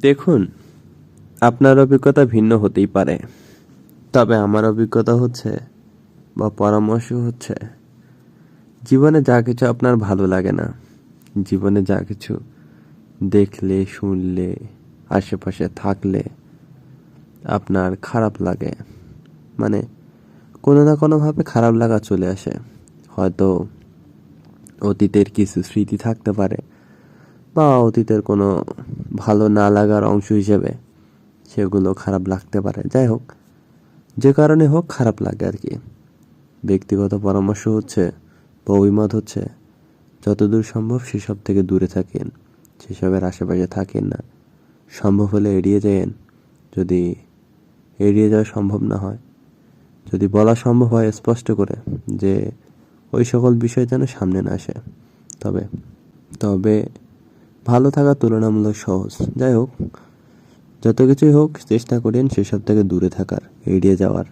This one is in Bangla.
দেখুন, আপনার অভিজ্ঞতা ভিন্ন হতেই পারে। তবে আমার অভিজ্ঞতা হচ্ছে, বা পরামর্শ হচ্ছে, জীবনে যা কিছু আপনার ভালো লাগে না, জীবনে যা কিছু দেখলে, শুনলে, আশেপাশে থাকলে আপনার খারাপ লাগে। মানে কোনো না কোনোভাবে খারাপ লাগা চলে আসে। হয়তো অতীতের কিছু স্মৃতি থাকতে পারে বা অতীতের কোনো ভালো না লাগার অংশ হিসেবে সেগুলো খারাপ লাগতে পারে। যাই হোক, যে কারণে হোক খারাপ লাগে আর কি। ব্যক্তিগত পরামর্শ হচ্ছে বা অভিমত হচ্ছে, যতদূর সম্ভব সেসব থেকে দূরে থাকেন, সেসবের আশেপাশে থাকেন না। সম্ভব হলে এড়িয়ে যায়েন। যদি এড়িয়ে যাওয়া সম্ভব না হয়, যদি বলা সম্ভব হয় স্পষ্ট করে যে ওই সকল বিষয় যেন সামনে না আসে। তবে তবে ভালো থাকা তুলনামূলক সহজ। যাই হোক, যত কিছুই হোক, চেষ্টা করেন সেসব থেকে দূরে থাকার, এড়িয়ে যাওয়ার।